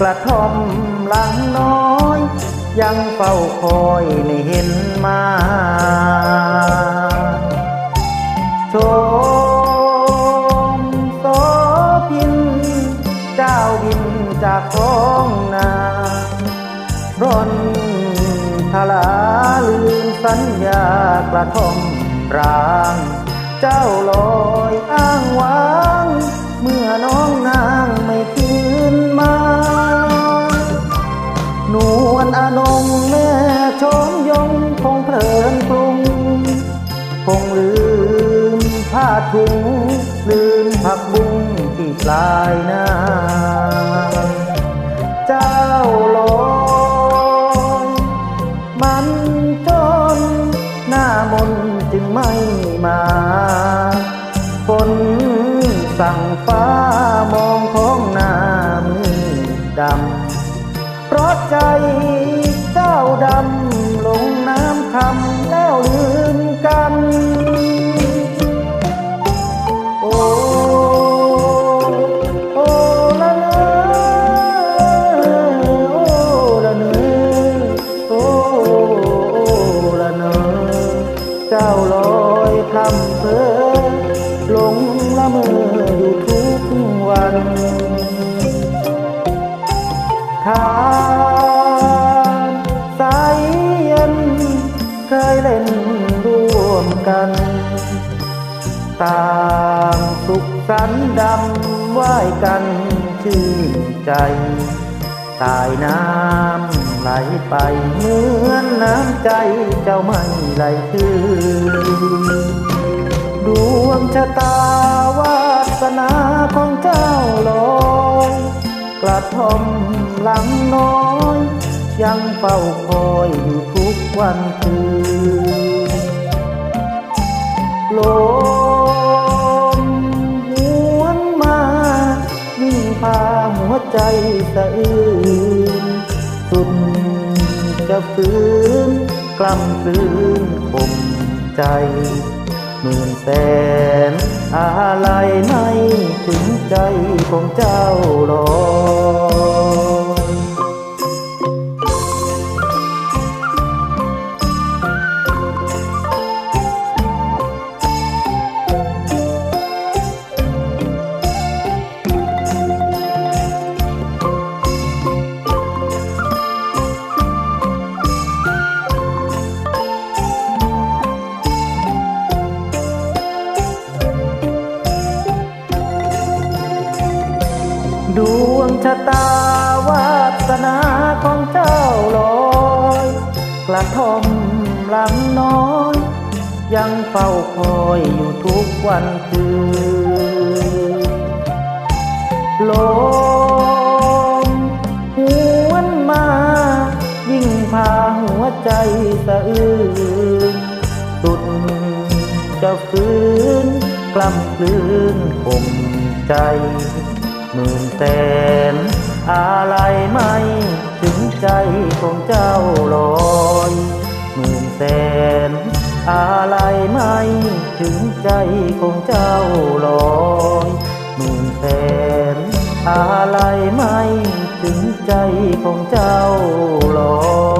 กระท่อมหลังน้อย ยังเฝ้าคอยไม่เห็นมาชมโสพิน เจ้าบินจากท้องนาร่อนทลาลืมสัญญากระท่อมร้าง เจ้าลอยอ้างว้าง เมื่อน้อง คงลืมผ้าถุง ลืมผักบุ้งที่ปลายนาเจ้าลอยมันจนหน้ามนจึงไม่มาฝนสั่งฟ้ามองท้องน้ามือดำเพราะใจ เคยเล่นร่วมกัน ต่างสุขสันต์ดำไหว้กันชื่นใจตายน้ำไหลไปเหมือนน้ำใจเจ้าไม่ไหลคืนดวงชะตาวาสนาของเจ้าลอยกระทอมหลังน้อย ยังเฝ้าคอยอยู่ท วันคืนลมหวนมายิ่งพาหัวใจสะอื้นสุดจะฟื้นกล้ำกลืนข่มใจหมื่นแสนอะไรไม่ถึงใจของเจ้ารอ ดวงชะตาวาสนาของเจ้าลอยกระทมหลังน้อย ยังเฝ้าคอยอยู่ทุกวันคืนลมหวนมา ยิ่งพาหัวใจสะอื้นสุดจะฟื้นกล้ำกลืนข่มใจ หมื่นแสนอะไรไม่ถึงใจของเจ้าลอยหมื่นแสนอะไรไม่ถึงใจของเจ้าลอยหมื่นแสนอะไรไม่ถึงใจของเจ้าลอย